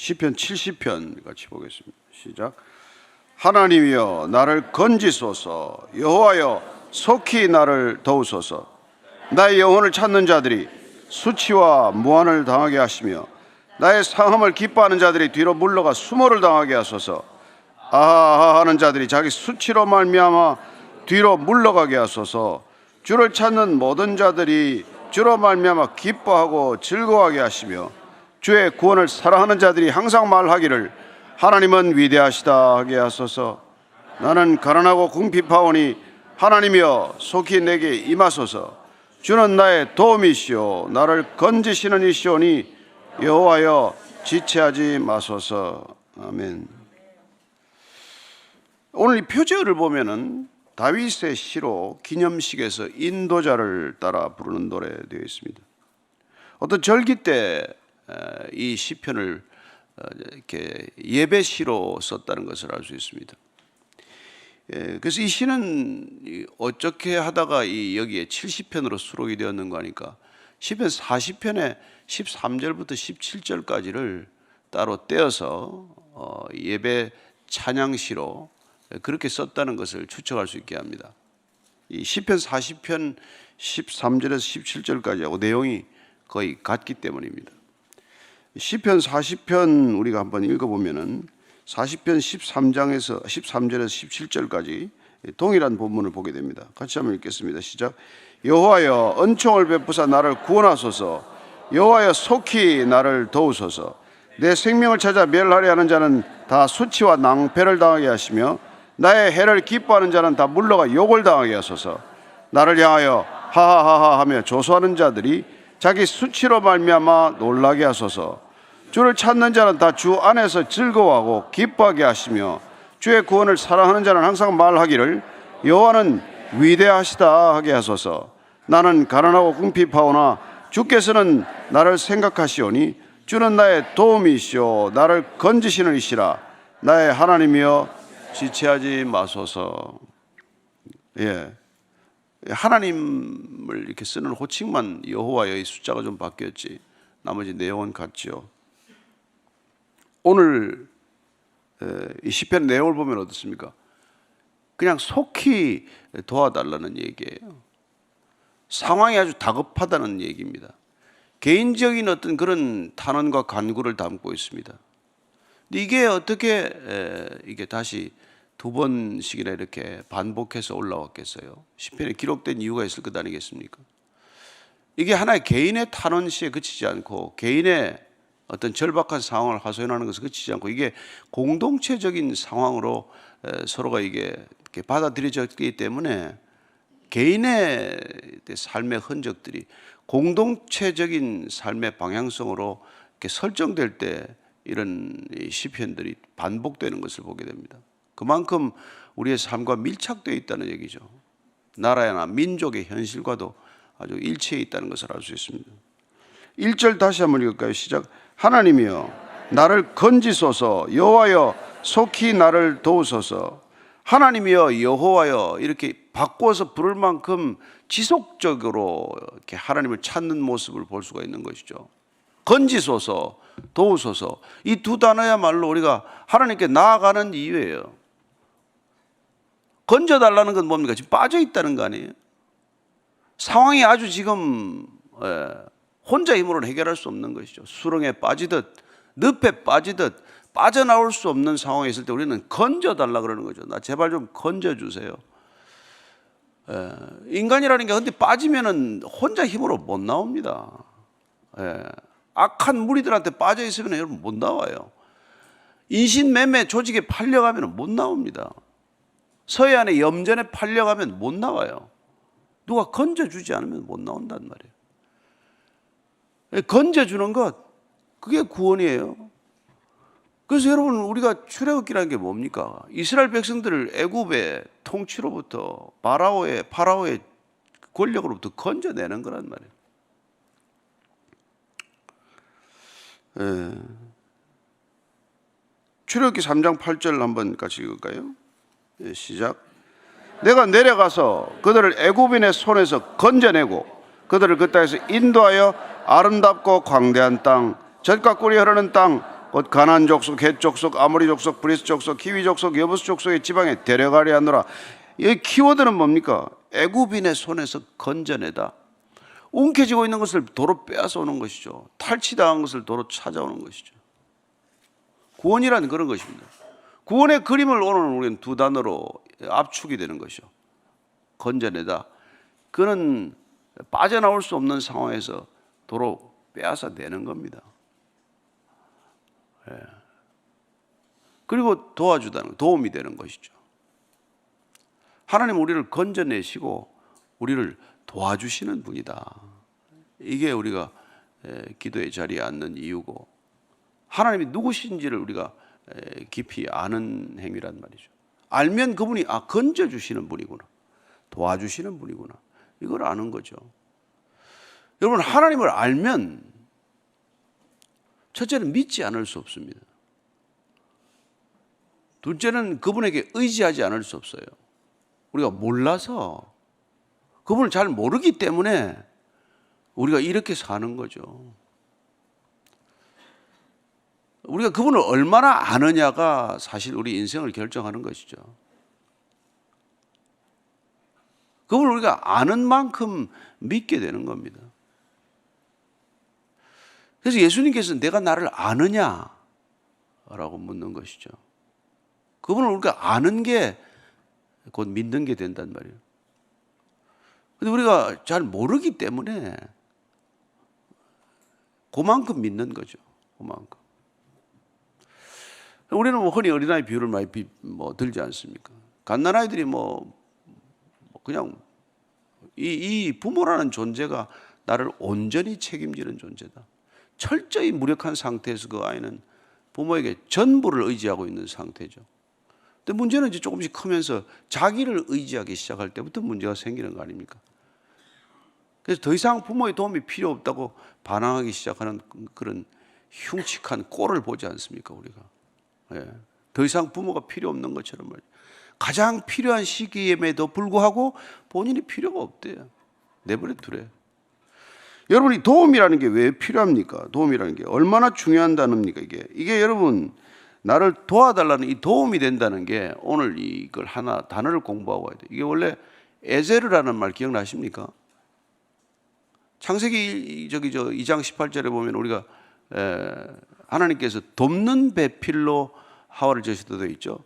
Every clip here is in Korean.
시편 70편 같이 보겠습니다. 시작. 하나님이여 나를 건지소서 여호와여 속히 나를 도우소서 나의 영혼을 찾는 자들이 수치와 무한을 당하게 하시며 나의 상함을 기뻐하는 자들이 뒤로 물러가 수모를 당하게 하소서 아하 하는 자들이 자기 수치로 말미암아 뒤로 물러가게 하소서 주를 찾는 모든 자들이 주로 말미암아 기뻐하고 즐거워하게 하시며 주의 구원을 사랑하는 자들이 항상 말하기를 하나님은 위대하시다 하게 하소서. 나는 가난하고 궁핍하오니 하나님이여 속히 내게 임하소서. 주는 나의 도움이시오. 나를 건지시는 이시오니 여호와여 지체하지 마소서. 아멘. 오늘 이 표제어를 보면은 다윗의 시로 기념식에서 인도자를 따라 부르는 노래 되어 있습니다. 어떤 절기 때 이 시편을 어, 이렇게 예배 시로 썼다는 것을 알 수 있습니다. 예, 그래서 이 시는 이 어떻게 하다가 이 여기에 70편으로 수록이 되었는가 하니까 시편 40편의 13절부터 17절까지를 따로 떼어서 어, 예배 찬양시로 그렇게 썼다는 것을 추측할 수 있게 합니다. 이 시편 40편 13절에서 17절까지하고 내용이 거의 같기 때문입니다. 시편 40편 우리가 한번 읽어보면은 40편 13장에서 13절에서 17절까지 동일한 본문을 보게 됩니다. 같이 한번 읽겠습니다. 시작. 여호와여 은총을 베푸사 나를 구원하소서. 여호와여 속히 나를 도우소서. 내 생명을 찾아 멸하려 하는 자는 다 수치와 낭패를 당하게 하시며 나의 해를 기뻐하는 자는 다 물러가 욕을 당하게 하소서. 나를 향하여 하하하하 하며 조소하는 자들이 자기 수치로 말미암아 놀라게 하소서. 주를 찾는 자는 다 주 안에서 즐거워하고 기뻐하게 하시며 주의 구원을 사랑하는 자는 항상 말하기를 여호와는 위대하시다 하게 하소서. 나는 가난하고 궁핍하오나 주께서는 나를 생각하시오니 주는 나의 도움이시오 나를 건지시는 이시라 나의 하나님이여 지체하지 마소서. 예. 하나님을 이렇게 쓰는 호칭만 여호와의 숫자가 좀 바뀌었지 나머지 내용은 같죠. 오늘 에, 이 시편 내용을 보면 어떻습니까? 그냥 속히 도와달라는 얘기예요. 상황이 아주 다급하다는 얘기입니다. 개인적인 어떤 그런 탄원과 간구를 담고 있습니다. 이게 어떻게 에, 이게 다시 두 번씩이나 이렇게 반복해서 올라왔겠어요? 시편에 기록된 이유가 있을 것 아니겠습니까? 이게 하나의 개인의 탄원시에 그치지 않고 개인의 어떤 절박한 상황을 하소연하는 것을 그치지 않고 이게 공동체적인 상황으로 에, 서로가 이게 받아들여졌기 때문에 개인의 삶의 흔적들이 공동체적인 삶의 방향성으로 설정될 때 이런 이 시편들이 반복되는 것을 보게 됩니다. 그만큼 우리의 삶과 밀착되어 있다는 얘기죠. 나라나 민족의 현실과도 아주 일치해 있다는 것을 알 수 있습니다. 1절 다시 한번 읽을까요? 시작. 하나님이여 나를 건지소서 여호와여 속히 나를 도우소서 하나님이여 여호와여 이렇게 바꿔서 부를 만큼 지속적으로 이렇게 하나님을 찾는 모습을 볼 수가 있는 것이죠. 건지소서 도우소서 이 두 단어야말로 우리가 하나님께 나아가는 이유예요. 건져달라는 건 뭡니까? 지금 빠져 있다는 거 아니에요? 상황이 아주 지금 예, 혼자 힘으로는 해결할 수 없는 것이죠. 수렁에 빠지듯 늪에 빠지듯 빠져나올 수 없는 상황에 있을 때 우리는 건져달라 그러는 거죠. 나 제발 좀 건져주세요. 예, 인간이라는 게 근데 빠지면은 혼자 힘으로 못 나옵니다. 예, 악한 무리들한테 빠져 있으면 여러분 못 나와요. 인신매매 조직에 팔려가면 못 나옵니다. 서해안의 염전에 팔려가면 못 나와요. 누가 건져주지 않으면 못 나온단 말이에요. 예, 건져주는 것, 그게 구원이에요. 그래서 여러분 우리가 출애굽기라는 게 뭡니까? 이스라엘 백성들을 애굽의 통치로부터 바라오의 파라오의 권력으로부터 건져내는 거란 말이에요. 예. 출애굽기 3장 8절 한번 같이 읽을까요? 예, 시작. 내가 내려가서 그들을 애굽인의 손에서 건져내고 그들을 그 땅에서 인도하여 아름답고 광대한 땅, 젖과 꿀이 흐르는 땅, 곧 가난 족속, 헷 족속, 아모리 족속, 브리스 족속, 키위 족속, 여부스 족속의 지방에 데려가려 하노라. 이 키워드는 뭡니까? 애굽인의 손에서 건져내다. 움켜쥐고 있는 것을 도로 빼앗아 오는 것이죠. 탈취당한 것을 도로 찾아오는 것이죠. 구원이란 그런 것입니다. 구원의 그림을 오늘 우리는 두 단어로 압축이 되는 것이죠. 건져내다. 그는 빠져나올 수 없는 상황에서 도로 빼앗아 내는 겁니다. 예. 그리고 도와주다는 도움이 되는 것이죠. 하나님 우리를 건져내시고 우리를 도와주시는 분이다. 이게 우리가 에, 기도의 자리에 앉는 이유고 하나님이 누구신지를 우리가 에, 깊이 아는 행위란 말이죠. 알면 그분이 아 건져 주시는 분이구나. 도와주시는 분이구나. 이걸 아는 거죠. 여러분 하나님을 알면 첫째는 믿지 않을 수 없습니다. 둘째는 그분에게 의지하지 않을 수 없어요. 우리가 몰라서 그분을 잘 모르기 때문에 우리가 이렇게 사는 거죠. 우리가 그분을 얼마나 아느냐가 사실 우리 인생을 결정하는 것이죠. 그분을 우리가 아는 만큼 믿게 되는 겁니다. 그래서 예수님께서 내가 나를 아느냐? 라고 묻는 것이죠. 그분을 우리가 아는 게 곧 믿는 게 된단 말이에요. 근데 우리가 잘 모르기 때문에 그만큼 믿는 거죠. 그만큼. 우리는 뭐 흔히 어린아이 비유를 많이 비, 뭐 들지 않습니까? 갓난아이들이 뭐, 뭐 그냥 이, 이 부모라는 존재가 나를 온전히 책임지는 존재다. 철저히 무력한 상태에서 그 아이는 부모에게 전부를 의지하고 있는 상태죠. 근데 문제는 이제 조금씩 크면서 자기를 의지하기 시작할 때부터 문제가 생기는 거 아닙니까? 그래서 더 이상 부모의 도움이 필요 없다고 반항하기 시작하는 그런 흉측한 꼴을 보지 않습니까, 우리가? 예. 더 이상 부모가 필요 없는 것처럼 말이에요. 가장 필요한 시기임에도 불구하고 본인이 필요가 없대요. 내버려 두래. 여러분이 도움이라는 게 왜 필요합니까? 도움이라는 게 얼마나 중요한 단어입니까? 이게 이게 여러분 나를 도와달라는 이 도움이 된다는 게 오늘 이걸 하나 단어를 공부하고 와야 돼. 이게 원래 에제르라는 말 기억나십니까? 창세기 저기 저 2장 18절에 보면 우리가 에, 하나님께서 돕는 배필로 하와를 저시다 되어 있죠.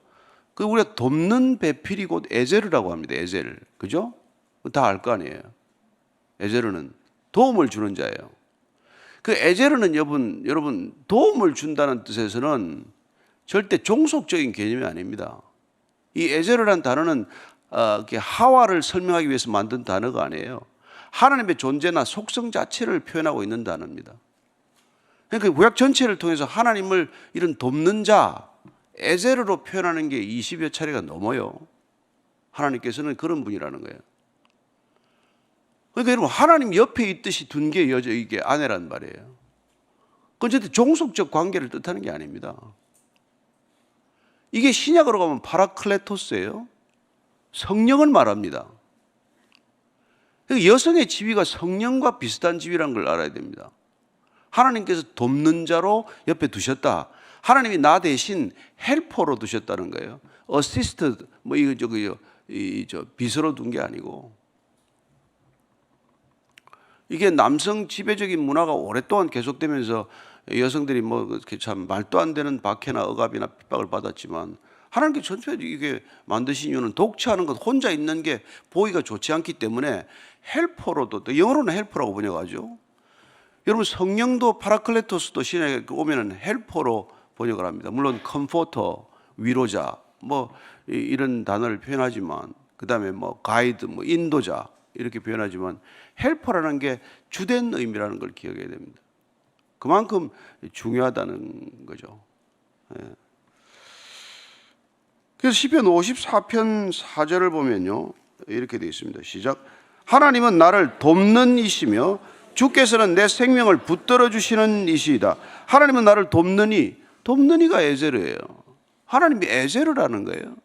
그 우리가 돕는 배필이 곧 에제르라고 합니다. 에제르. 그죠? 다 알 거 아니에요. 에제르는 도움을 주는 자예요. 그 에제르는 여러분, 여러분 도움을 준다는 뜻에서는 절대 종속적인 개념이 아닙니다. 이 에제르란 단어는 어, 이렇게 하와를 설명하기 위해서 만든 단어가 아니에요. 하나님의 존재나 속성 자체를 표현하고 있는 단어입니다. 그러니까 구약 전체를 통해서 하나님을 이런 돕는 자, 에제르로 표현하는 게 20여 차례가 넘어요. 하나님께서는 그런 분이라는 거예요. 그러니까 여러분 하나님 옆에 있듯이 둔 게 여자 이게 아내란 말이에요. 그건 절대 종속적 관계를 뜻하는 게 아닙니다. 이게 신약으로 가면 파라클레토스예요. 성령을 말합니다. 그러니까 여성의 지위가 성령과 비슷한 지위라는 걸 알아야 됩니다. 하나님께서 돕는 자로 옆에 두셨다. 하나님이 나 대신 헬퍼로 두셨다는 거예요. 어시스트 뭐 이거 저기 이저 비서로 둔 게 아니고 이게 남성 지배적인 문화가 오랫동안 계속되면서 여성들이 뭐 이렇게 참 말도 안 되는 박해나 억압이나 핍박을 받았지만 하나님께 전체 이게 만드신 이유는 독취하는 것 혼자 있는 게 보기가 좋지 않기 때문에 헬퍼로도 또 영어로는 헬퍼라고 번역하죠. 여러분 성령도 파라클레토스도 신약에 오면은 헬퍼로 번역을 합니다. 물론 컴포터 위로자 뭐 이- 이런 단어를 표현하지만 그다음에 뭐 가이드 뭐 인도자 이렇게 표현하지만 헬퍼라는 게 주된 의미라는 걸 기억해야 됩니다. 그만큼 중요하다는 거죠. 예. 그래서 시편 54편 4절을 보면요. 이렇게 되어 있습니다. 시작. 하나님은 나를 돕는 이시며 주께서는 내 생명을 붙들어 주시는 이시이다. 하나님은 나를 돕는 이가 에제르예요. 하나님이 에제르라는 거예요.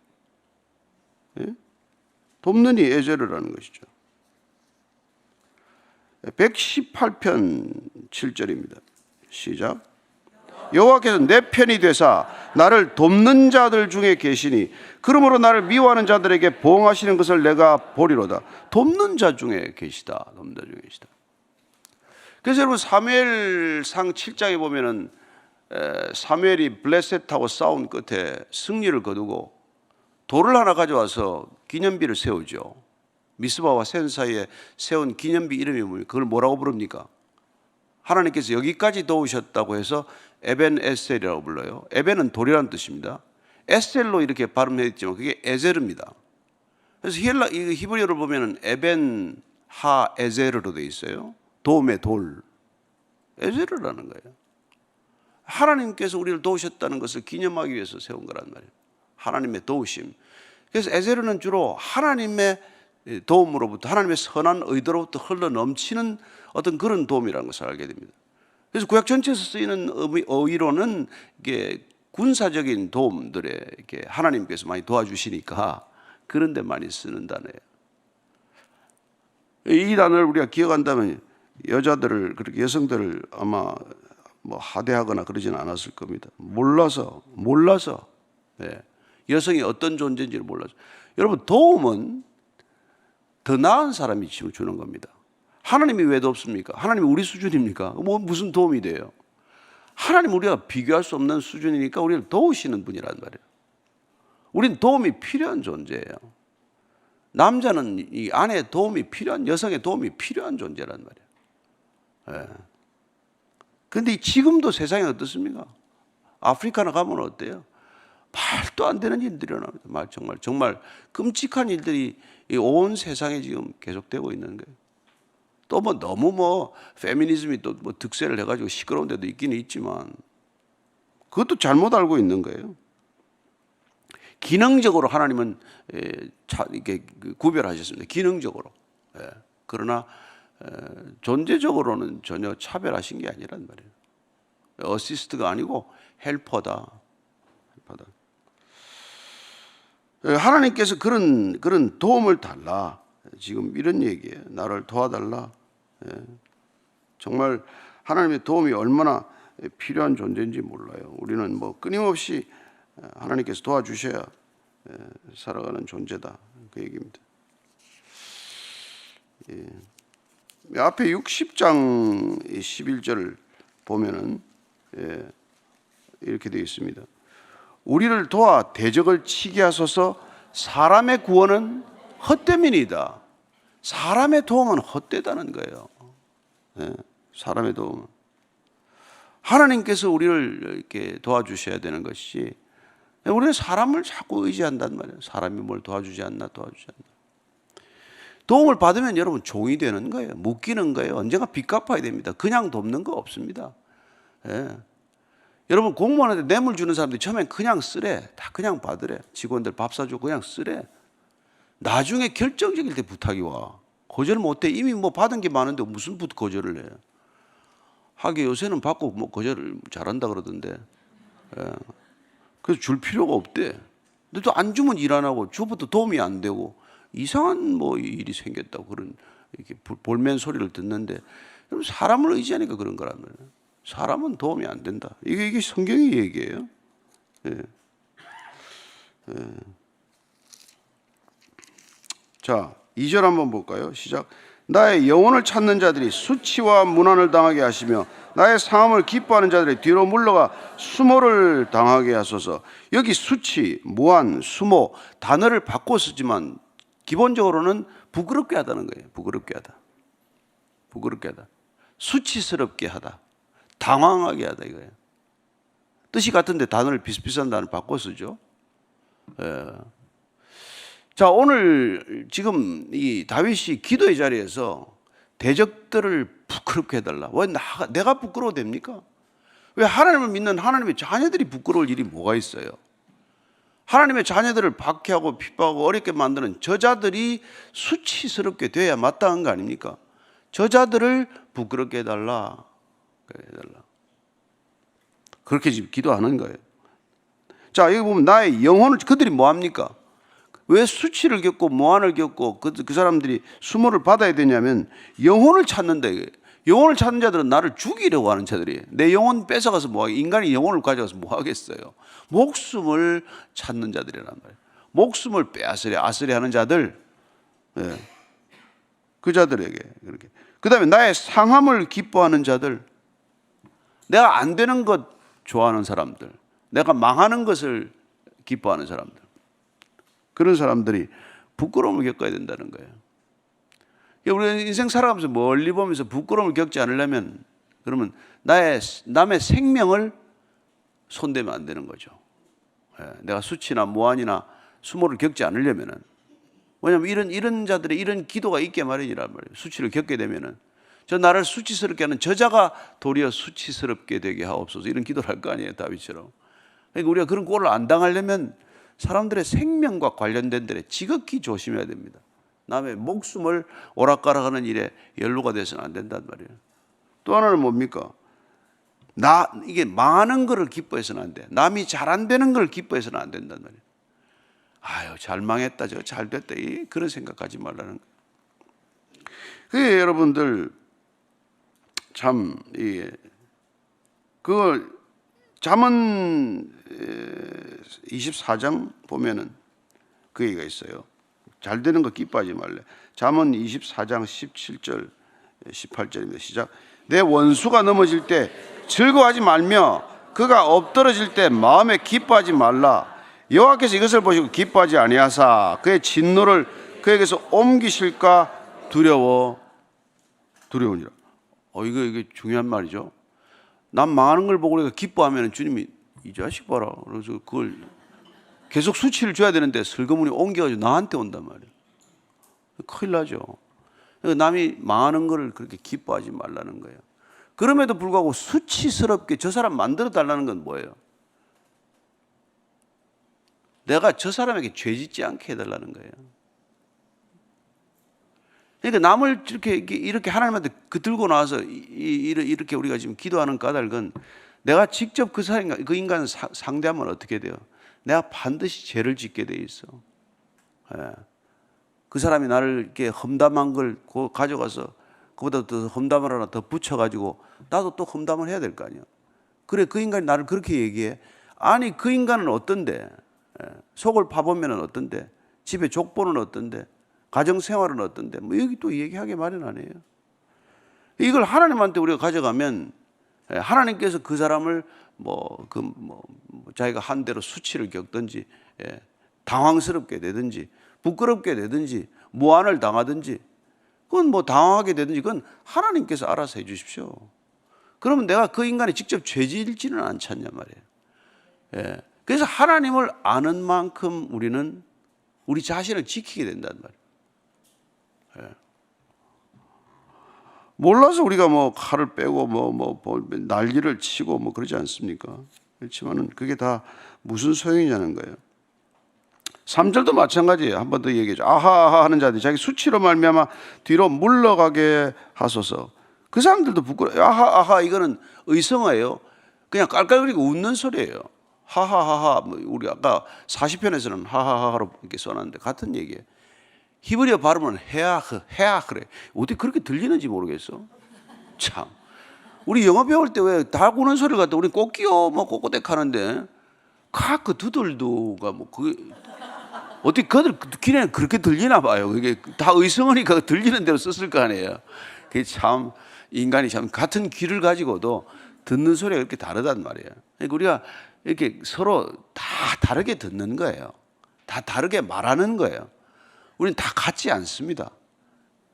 예? 이 에제르라는 것이죠. 118편 7절입니다. 시작. 여호와께서 내 편이 되사 나를 돕는 자들 중에 계시니 그러므로 나를 미워하는 자들에게 보응하시는 것을 내가 보리로다. 돕는 자 중에 계시다. 돕는 자 중에 계시다. 그래서 여러분 사무엘상 7장에 보면은 에, 사무엘이 블레셋하고 싸운 끝에 승리를 거두고 돌을 하나 가져와서 기념비를 세우죠. 미스바와 센 사이에 세운 기념비 이름이 뭡니까? 그걸 뭐라고 부릅니까? 하나님께서 여기까지 도우셨다고 해서 에벤 에셀이라고 불러요. 에벤은 돌이라는 뜻입니다. 에셀로 이렇게 발음했지만 그게 에제르입니다. 그래서 히브리어를 보면은 에벤 하 에제르로 돼 있어요. 도움의 돌. 에제르라는 거예요. 하나님께서 우리를 도우셨다는 것을 기념하기 위해서 세운 거란 말이에요. 하나님의 도우심. 그래서 에제르는 주로 하나님의 도움으로부터 하나님의 선한 의도로부터 흘러 넘치는 어떤 그런 도움이라는 것을 알게 됩니다. 그래서 구약 전체에서 쓰이는 어휘로는 이게 군사적인 도움들에 이렇게 하나님께서 많이 도와주시니까 그런 데 많이 쓰는 단어예요. 이 단어를 우리가 기억한다면 여자들을 그렇게 여성들을 아마 뭐 하대하거나 그러지는 않았을 겁니다. 몰라서 몰라서 예. 여성이 어떤 존재인지를 몰라서 여러분 도움은 더 나은 사람이 주는 겁니다. 하나님이 왜 돕습니까? 하나님이 우리 수준입니까? 뭐 무슨 도움이 돼요? 하나님 우리가 비교할 수 없는 수준이니까 우리를 도우시는 분이란 말이에요. 우린 도움이 필요한 존재예요. 남자는 이 아내의 도움이 필요한 여성의 도움이 필요한 존재란 말이에요. 예. 근데 지금도 세상이 어떻습니까? 아프리카나 가면 어때요? 말도 안 되는 일들이 일어납니다. 말 정말 정말 끔찍한 일들이 이온 세상에 지금 계속되고 있는 거예요. 또 뭐 너무 뭐 페미니즘이 또 뭐 득세를 해가지고 시끄러운 데도 있기는 있지만 그것도 잘못 알고 있는 거예요. 기능적으로 하나님은 에, 차, 이렇게 그 구별하셨습니다. 기능적으로. 예. 그러나 에, 존재적으로는 전혀 차별하신 게 아니란 말이에요. 어시스트가 아니고 헬퍼다. 헬퍼다. 에, 하나님께서 그런 그런 도움을 달라. 지금 이런 얘기예요. 나를 도와달라. 예. 정말 하나님의 도움이 얼마나 필요한 존재인지 몰라요. 우리는 뭐 끊임없이 하나님께서 도와주셔야 예, 살아가는 존재다. 그 얘기입니다. 예. 앞에 60장 11절을 보면은 예, 이렇게 되어 있습니다. 우리를 도와 대적을 치게 하소서 사람의 구원은 헛됨이니다. 사람의 도움은 헛되다는 거예요. 예, 사람의 도움은. 하나님께서 우리를 이렇게 도와주셔야 되는 것이 우리는 사람을 자꾸 의지한단 말이에요. 사람이 뭘 도와주지 않나 도와주지 않나. 도움을 받으면 여러분 종이 되는 거예요. 묶이는 거예요. 언젠가 빚 갚아야 됩니다. 그냥 돕는 거 없습니다. 예. 여러분 공무원한테 뇌물 주는 사람들이 처음엔 그냥 쓰래. 다 그냥 받으래. 직원들 밥 사주고 그냥 쓰래. 나중에 결정적일 때 부탁이 와. 거절 못해. 이미 뭐 받은 게 많은데 무슨 부 거절을 해. 하게 요새는 받고 뭐 거절을 잘한다 그러던데. 예. 그래서 줄 필요가 없대. 근데 또 안 주면 일 안 하고 주부터 도움이 안 되고 이상한 뭐 일이 생겼다고 그런 이렇게 볼멘 소리를 듣는데 여러분 사람을 의지하니까 그런 거란 말이에요. 사람은 도움이 안 된다. 이게 이게 성경의 얘기예요. 예. 예. 자, 2절 한번 볼까요? 시작. 나의 영혼을 찾는 자들이 수치와 문안을 당하게 하시며 나의 상함을 기뻐하는 자들이 뒤로 물러가 수모를 당하게 하소서. 여기 수치, 무한, 수모 단어를 바꿔 쓰지만 기본적으로는 부끄럽게 하다는 거예요. 부끄럽게 하다. 부끄럽게 하다. 수치스럽게 하다. 당황하게 하다 이거예요. 뜻이 같은데 단어를 비슷비슷한 단어 바꿔 쓰죠. 예. 자 오늘 지금 이 다윗이 기도의 자리에서 대적들을 부끄럽게 해달라. 왜 나, 내가 부끄러워 됩니까? 왜 하나님을 믿는 하나님의 자녀들이 부끄러울 일이 뭐가 있어요? 하나님의 자녀들을 박해하고 핍박하고 어렵게 만드는 저자들이 수치스럽게 돼야 마땅한 거 아닙니까? 저자들을 부끄럽게 해달라. 해달라. 그렇게 지금 기도하는 거예요. 자, 여기 보면 나의 영혼을 그들이 뭐 합니까? 왜 수치를 겪고 모한을 겪고 그, 그 사람들이 수모를 받아야 되냐면 영혼을 찾는데 영혼을 찾는 자들은 나를 죽이려고 하는 자들이에요. 내 영혼 뺏어가서 뭐 인간이 영혼을 가져가서 뭐 하겠어요. 목숨을 찾는 자들이란 말이에요. 목숨을 빼앗으려 아스려 하는 자들, 예. 그 자들에게 그렇게. 그 다음에 나의 상함을 기뻐하는 자들, 내가 안 되는 것 좋아하는 사람들, 내가 망하는 것을 기뻐하는 사람들, 그런 사람들이 부끄러움을 겪어야 된다는 거예요. 우리가 인생 살아가면서 멀리 보면서 부끄러움을 겪지 않으려면 그러면 나의 남의 생명을 손대면 안 되는 거죠. 예, 내가 수치나 무한이나 수모를 겪지 않으려면은 왜냐하면 이런 이런 자들의 이런 기도가 있게 마련이란 말이에요. 수치를 겪게 되면은 저 나를 수치스럽게 하는 저자가 도리어 수치스럽게 되게 하옵소서 이런 기도를 할 거 아니에요 다윗처럼. 그러니까 우리가 그런 꼴을 안 당하려면 사람들의 생명과 관련된 데에 지극히 조심해야 됩니다. 남의 목숨을 오락가락하는 일에 연루가 돼서는 안 된단 말이에요. 또 하나는 뭡니까? 나 이게 망하는 거를 기뻐해서는 안 돼. 남이 잘 안 되는 걸 기뻐해서는 안 된단 말이에요. 아유 잘 망했다 저 잘 됐다 이 그런 생각하지 말라는 거예요. 그게 여러분들 참 이게 그걸 잠언 24장 보면은 그 얘기가 있어요. 잘 되는 거 기뻐하지 말래. 잠언 24장 17절 18절입니다. 시작. 내 원수가 넘어질 때 즐거워하지 말며 그가 엎드러질 때 마음에 기뻐하지 말라. 여호와께서 이것을 보시고 기뻐하지 아니하사 그의 진노를 그에게서 옮기실까 두려워 두려우니라. 어 이거 이게 중요한 말이죠. 남 망하는 걸 보고 우리가 기뻐하면 주님이 이 자식 봐라. 그래서 그걸 계속 수치를 줘야 되는데 슬그머니 옮겨가지고 나한테 온단 말이에요. 큰일 나죠. 그러니까 남이 망하는 거를 그렇게 기뻐하지 말라는 거예요. 그럼에도 불구하고 수치스럽게 저 사람 만들어 달라는 건 뭐예요? 내가 저 사람에게 죄 짓지 않게 해달라는 거예요. 그러니까 남을 이렇게 이렇게- 하나님한테 그 들고 나와서 이렇게 우리가 지금 기도하는 까닭은 내가 직접 그 사람 그 인간 사- 상대하면 어떻게 돼요? 내가 반드시 죄를 짓게 돼 있어. 예. 그 사람이 나를 이렇게 험담한 걸 고- 가져가서 그보다 더 험담을 하나 더 붙여가지고 나도 또 험담을 해야 될 거 아니야. 그래 그 인간이 나를 그렇게 얘기해. 아니 그 인간은 어떤데? 예. 속을 파보면 어떤데? 집에 족보는 어떤데? 가정 생활은 어떤데? 뭐 여기 또 얘기하게 마련 아니에요. 이걸 하나님한테 우리가 가져가면 예, 하나님께서 그 사람을 뭐 그 뭐 자기가 한 대로 수치를 겪든지 예, 당황스럽게 되든지 부끄럽게 되든지 무안을 당하든지 그건 뭐 당황하게 되든지 그건 하나님께서 알아서 해 주십시오. 그러면 내가 그 인간이 직접 죄질지는 않잖냐 말이에요. 예. 그래서 하나님을 아는 만큼 우리는 우리 자신을 지키게 된단 말이에요. 예. 몰라서 우리가 뭐 칼을 빼고 뭐 뭐 난리를 치고 뭐 그러지 않습니까? 그렇지만은 그게 다 무슨 소용이냐는 거예요. 3절도 마찬가지예요. 한 번 더 얘기해줘. 아하 하는 자들이 자기 수치로 말미암아 뒤로 물러가게 하소서. 그 사람들도 부끄러워. 아하 아하 이거는 의성어예요. 그냥 깔깔거리고 웃는 소리예요. 하하하하 뭐 우리 아까 40편에서는 하하하로 이렇게 써놨는데 같은 얘기예요. 히브리어 발음은 헤아흐 헤아 그래. 어떻게 그렇게 들리는지 모르겠어. 참. 우리 영어 배울 때왜닭 우는 소리를 갖다 우리 꼬끼요 뭐 꼬꼬댁 하는데 카그 두들두가 뭐 그게 어떻게 그들 귀에는 그렇게 들리나 봐요. 그게 다 의성어니까 들리는 대로 썼을 거 아니에요. 그게 참 인간이 참 같은 귀를 가지고도 듣는 소리가 그렇게 다르단 말이에요. 그러니까 우리가 이렇게 서로 다 다르게 듣는 거예요. 다 다르게 말하는 거예요. 우리는 다 같지 않습니다.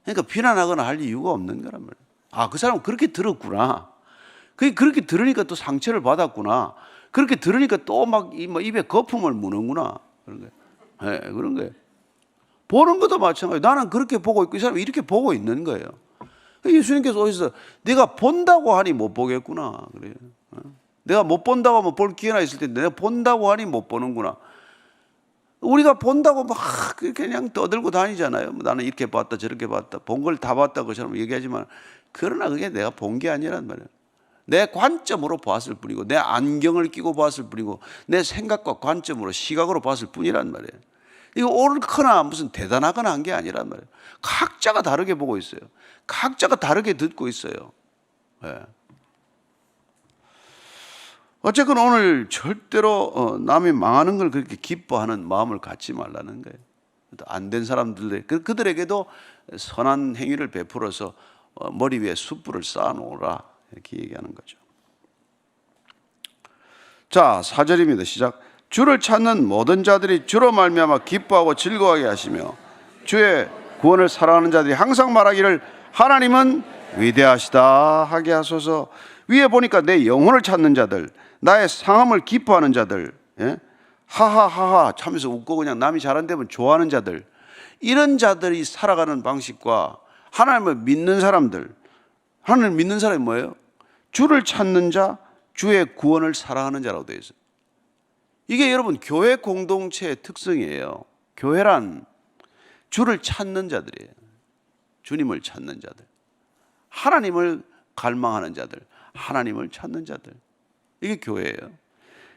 그러니까 비난하거나 할 이유가 없는 거란 말이에요. 아, 그 사람은 그렇게 들었구나. 그게 그렇게 들으니까 또 상처를 받았구나. 그렇게 들으니까 또 막 입에 거품을 무는구나. 그런 거예요. 네, 그런 거예요. 보는 것도 마찬가지예요. 나는 그렇게 보고 있고 이 사람이 이렇게 보고 있는 거예요. 예수님께서 어디서 내가 본다고 하니 못 보겠구나. 그래요. 어? 내가 못 본다고 하면 볼 기회나 있을 텐데 내가 본다고 하니 못 보는구나. 우리가 본다고 막 그냥 떠들고 다니잖아요. 뭐 나는 이렇게 봤다 저렇게 봤다 본 걸 다 봤다고 저처럼 얘기하지만 그러나 그게 내가 본 게 아니란 말이에요. 내 관점으로 봤을 뿐이고 내 안경을 끼고 봤을 뿐이고 내 생각과 관점으로 시각으로 봤을 뿐이란 말이에요. 이거 옳거나 무슨 대단하거나 한 게 아니란 말이에요. 각자가 다르게 보고 있어요. 각자가 다르게 듣고 있어요. 예. 어쨌건 오늘 절대로 어, 남이 망하는 걸 그렇게 기뻐하는 마음을 갖지 말라는 거예요. 안 된 사람들 그- 그들에게도 선한 행위를 베풀어서 어, 머리 위에 숯불을 쌓아놓으라 이렇게 얘기하는 거죠. 자, 4절입니다. 시작. 주를 찾는 모든 자들이 주로 말미암아 기뻐하고 즐거워하게 하시며 주의 구원을 사랑하는 자들이 항상 말하기를 하나님은 위대하시다 하게 하소서. 위에 보니까 내 영혼을 찾는 자들, 나의 상함을 기뻐하는 자들, 예? 하하하하 참면서 웃고 그냥 남이 잘한다면 좋아하는 자들, 이런 자들이 살아가는 방식과 하나님을 믿는 사람들, 하나님을 믿는 사람이 뭐예요? 주를 찾는 자, 주의 구원을 사랑하는 자라고 되어 있어요. 이게 여러분 교회 공동체의 특성이에요. 교회란 주를 찾는 자들이에요. 주님을 찾는 자들. 하나님을 갈망하는 자들. 하나님을 찾는 자들. 이게 교회예요.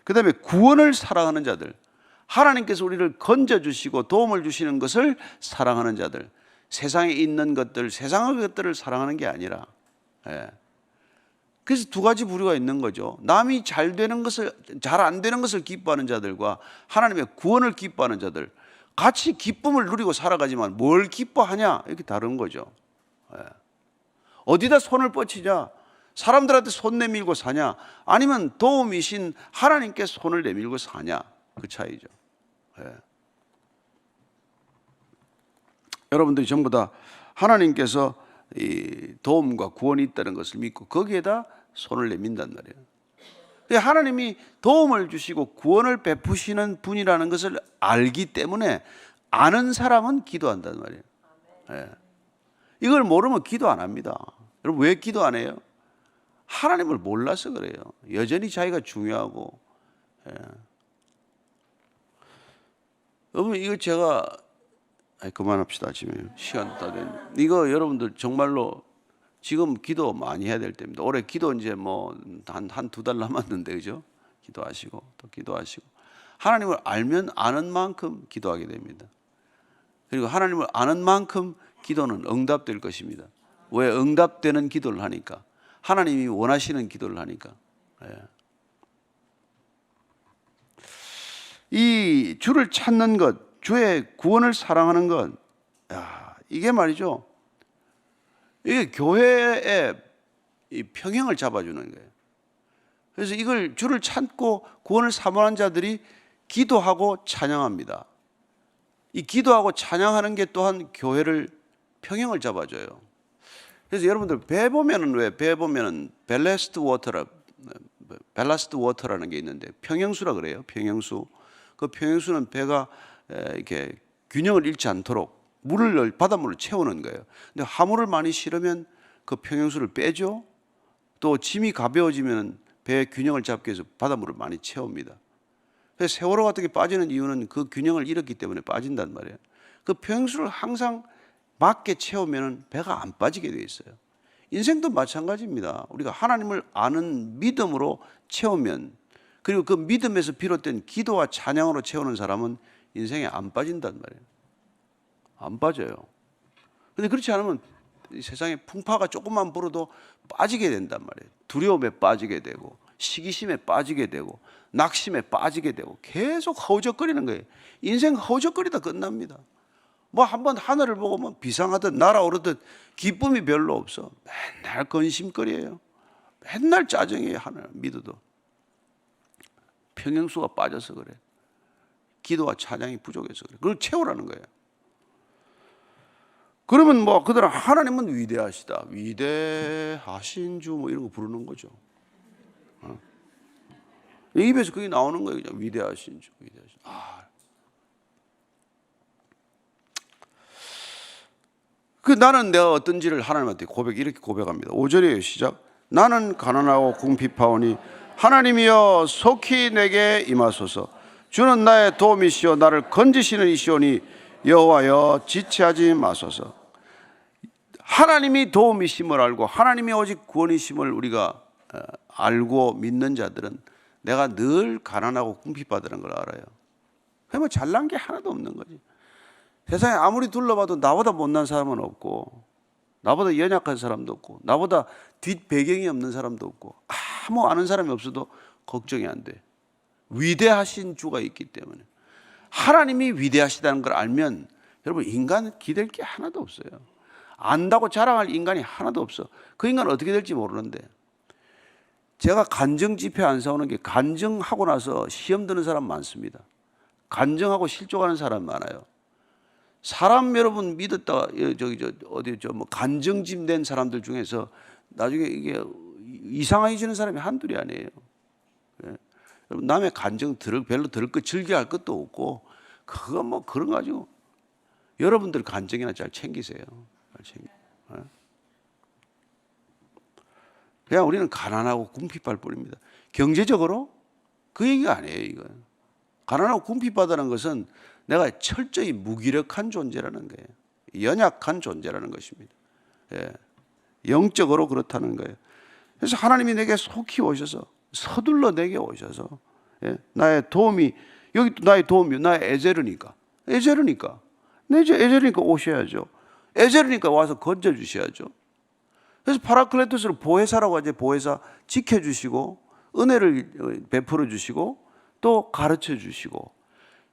그 다음에 구원을 사랑하는 자들. 하나님께서 우리를 건져주시고 도움을 주시는 것을 사랑하는 자들. 세상에 있는 것들, 세상의 것들을 사랑하는 게 아니라. 예. 그래서 두 가지 부류가 있는 거죠. 남이 잘 되는 것을 잘 안 되는 것을 기뻐하는 자들과 하나님의 구원을 기뻐하는 자들 같이 기쁨을 누리고 살아가지만 뭘 기뻐하냐 이렇게 다른 거죠. 예. 어디다 손을 뻗치냐 사람들한테 손 내밀고 사냐 아니면 도움이신 하나님께 손을 내밀고 사냐 그 차이죠. 예. 여러분들이 전부 다 하나님께서 이 도움과 구원이 있다는 것을 믿고 거기에다 손을 내민단 말이에요. 하나님이 도움을 주시고 구원을 베푸시는 분이라는 것을 알기 때문에 아는 사람은 기도한단 말이에요. 예. 이걸 모르면 기도 안 합니다. 여러분 왜 기도 안 해요? 하나님을 몰라서 그래요. 여전히 자기가 중요하고. 예. 여러분 이거 제가 아니, 그만합시다 지금 시간 다 됐. 이거 여러분들 정말로 지금 기도 많이 해야 될 때입니다. 올해 기도 이제 뭐 한 한 두 달 남았는데 그죠? 기도하시고 또 기도하시고 하나님을 알면 아는 만큼 기도하게 됩니다. 그리고 하나님을 아는 만큼 기도는 응답될 것입니다. 왜 응답되는 기도를 하니까 하나님이 원하시는 기도를 하니까. 예. 이 주를 찾는 것, 주의 구원을 사랑하는 것, 야, 이게 말이죠. 이게 교회의 이 평형을 잡아주는 거예요. 그래서 이걸 주를 찾고 구원을 사모하는 자들이 기도하고 찬양합니다. 이 기도하고 찬양하는 게 또한 교회를 평형을 잡아줘요. 그래서 여러분들 배 보면은 왜 배 보면은 벨레스트 워터라 벨라스트 워터라는 게 있는데 평형수라 그래요. 평형수. 그 평형수는 배가 에, 이렇게 균형을 잃지 않도록 물을 바닷물을 채우는 거예요. 근데 화물을 많이 실으면 그 평형수를 빼죠. 또 짐이 가벼워지면 배의 균형을 잡기 위해서 바닷물을 많이 채웁니다. 그래서 세월호 같은 게 빠지는 이유는 그 균형을 잃었기 때문에 빠진단 말이에요. 그 평형수를 항상 맞게 채우면 배가 안 빠지게 돼 있어요. 인생도 마찬가지입니다. 우리가 하나님을 아는 믿음으로 채우면 그리고 그 믿음에서 비롯된 기도와 찬양으로 채우는 사람은 인생에 안 빠진단 말이에요. 안 빠져요. 근데 그렇지 않으면 이 세상에 풍파가 조금만 불어도 빠지게 된단 말이에요. 두려움에 빠지게 되고 시기심에 빠지게 되고 낙심에 빠지게 되고 계속 허우적거리는 거예요. 인생 허우적거리다 끝납니다. 뭐 한번 하늘을 보고 뭐 비상하듯 날아오르듯 기쁨이 별로 없어. 맨날 근심거리예요. 맨날 짜증이에요. 하늘 믿어도. 평형수가 빠져서 그래. 기도와 찬양이 부족해서 그래. 그걸 채우라는 거예요. 그러면 뭐 그들은 하나님은 위대하시다. 위대하신 주 뭐 이런 거 부르는 거죠. 어? 입에서 그게 나오는 거예요. 위대하신 주, 위대하신. 아. 그 나는 내가 어떤지를 하나님한테 고백 이렇게 고백합니다. 5절이에요. 시작. 나는 가난하고 궁핍하오니 하나님이여 속히 내게 임하소서. 주는 나의 도움이시오 나를 건지시는 이시오니 여호와여 지체하지 마소서. 하나님이 도움이심을 알고 하나님이 오직 구원이심을 우리가 어, 알고 믿는 자들은 내가 늘 가난하고 궁핍하다는 걸 알아요. 그러면 잘난 게 하나도 없는 거지. 세상에 아무리 둘러봐도 나보다 못난 사람은 없고 나보다 연약한 사람도 없고 나보다 뒷 배경이 없는 사람도 없고 아무 아는 사람이 없어도 걱정이 안 돼. 위대하신 주가 있기 때문에 하나님이 위대하시다는 걸 알면 여러분 인간은 기댈 게 하나도 없어요. 안다고 자랑할 인간이 하나도 없어. 그 인간은 어떻게 될지 모르는데 제가 간증 집회 안 사오는 게 간증하고 나서 시험 드는 사람 많습니다. 간증하고 실족하는 사람 많아요. 사람 여러분 믿었다 예, 저기 저 어디 저 뭐 간증짐 된 사람들 중에서 나중에 이게 이상해지는 사람이 한둘이 아니에요. 예. 여러분 남의 간증 들을 별로 들을 거 즐겨할 것도 없고 그거 뭐 그런 거 가지고 여러분들 간증이나 잘 챙기세요. 잘 챙겨. 예. 그냥 우리는 가난하고 궁핍할 뿐입니다. 경제적으로 그 얘기가 아니에요, 이거. 가난하고 궁핍하다는 것은 내가 철저히 무기력한 존재라는 거예요. 연약한 존재라는 것입니다. 예. 영적으로 그렇다는 거예요. 그래서 하나님이 내게 속히 오셔서 서둘러 내게 오셔서 예. 나의 도움이 여기 또 나의 도움이 나의 에제르니까 에제르니까 내 에제르니까 오셔야죠. 에제르니까 와서 건져 주셔야죠. 그래서 파라클레토스를 보혜사라고 하죠. 보혜사 지켜주시고 은혜를 베풀어 주시고 또 가르쳐 주시고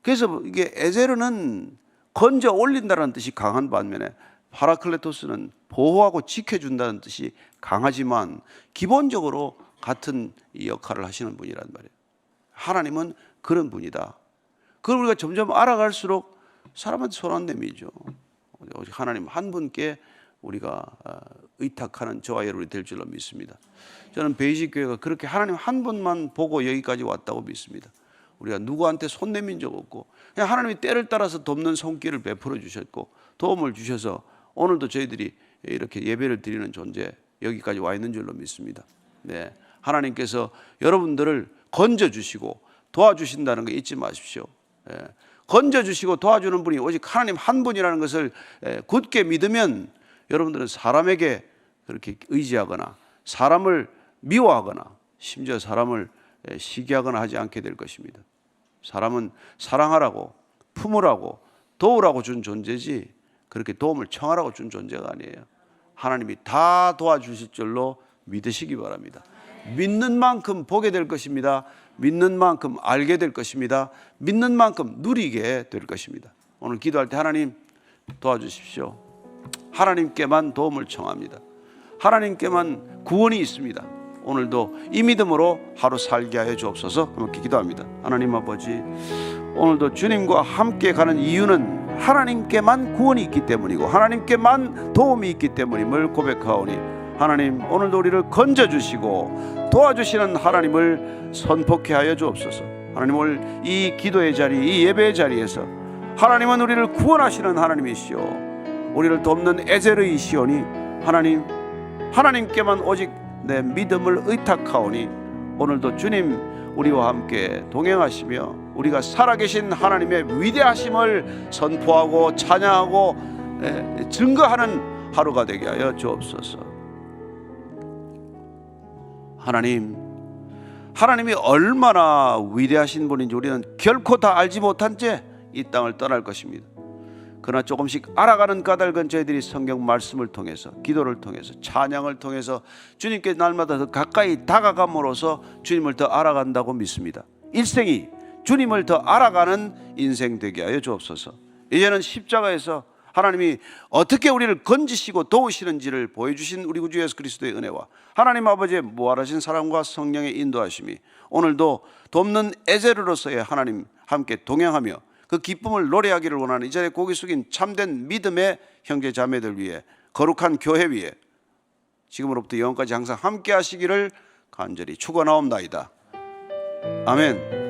그래서 이게 에제르는 건져 올린다는 뜻이 강한 반면에 파라클레토스는 보호하고 지켜준다는 뜻이 강하지만 기본적으로 같은 이 역할을 하시는 분이란 말이에요. 하나님은 그런 분이다. 그걸 우리가 점점 알아갈수록 사람한테 손안 내밀죠. 오직 하나님 한 분께 우리가 아, 의탁하는 저와 여러분이 될 줄로 믿습니다. 저는 베이직 교회가 그렇게 하나님 한 분만 보고 여기까지 왔다고 믿습니다. 우리가 누구한테 손 내민 적 없고 그냥 하나님이 때를 따라서 돕는 손길을 베풀어 주셨고 도움을 주셔서 오늘도 저희들이 이렇게 예배를 드리는 존재 여기까지 와 있는 줄로 믿습니다. 네. 하나님께서 여러분들을 건져 주시고 도와주신다는 거 잊지 마십시오. 예. 건져 주시고 도와주는 분이 오직 하나님 한 분이라는 것을 예, 굳게 믿으면 여러분들은 사람에게 그렇게 의지하거나 사람을 미워하거나 심지어 사람을 예, 시기하거나 하지 않게 될 것입니다. 사람은 사랑하라고 품으라고 도우라고 준 존재지 그렇게 도움을 청하라고 준 존재가 아니에요. 하나님이 다 도와주실 줄로 믿으시기 바랍니다. 믿는 만큼 보게 될 것입니다. 믿는 만큼 알게 될 것입니다. 믿는 만큼 누리게 될 것입니다. 오늘 기도할 때 하나님 도와주십시오. 하나님께만 도움을 청합니다. 하나님께만 구원이 있습니다. 오늘도 이 믿음으로 하루 살게 하여 주옵소서. 그렇게 기도합니다. 하나님 아버지, 오늘도 주님과 함께 가는 이유는 하나님께만 구원이 있기 때문이고 하나님께만 도움이 있기 때문임을 고백하오니 하나님 오늘도 우리를 건져 주시고 도와주시는 하나님을 선포케 하여 주옵소서. 하나님 오늘 이 기도의 자리, 이 예배의 자리에서 하나님은 우리를 구원하시는 하나님이시오. 우리를 돕는 에제르이시오니 하나님 하나님께만 오직 내 믿음을 의탁하오니 오늘도 주님 우리와 함께 동행하시며 우리가 살아계신 하나님의 위대하심을 선포하고 찬양하고 예, 증거하는 하루가 되게 하여 주옵소서. 하나님, 하나님이 얼마나 위대하신 분인지 우리는 결코 다 알지 못한 채 이 땅을 떠날 것입니다. 그러나 조금씩 알아가는 까닭은 저희들이 성경 말씀을 통해서 기도를 통해서 찬양을 통해서 주님께 날마다 더 가까이 다가감으로써 주님을 더 알아간다고 믿습니다. 일생이 주님을 더 알아가는 인생 되게 하여 주옵소서. 이제는 십자가에서 하나님이 어떻게 우리를 건지시고 도우시는지를 보여주신 우리 구주 예수 그리스도의 은혜와 하나님 아버지의 무한하신 사랑과 성령의 인도하심이 오늘도 돕는 에제르로서의 하나님 함께 동행하며 그 기쁨을 노래하기를 원하는 이 자리에 고개 숙인 참된 믿음의 형제 자매들 위해 거룩한 교회 위에 지금으로부터 영원까지 항상 함께 하시기를 간절히 축원하옵나이다. 아멘.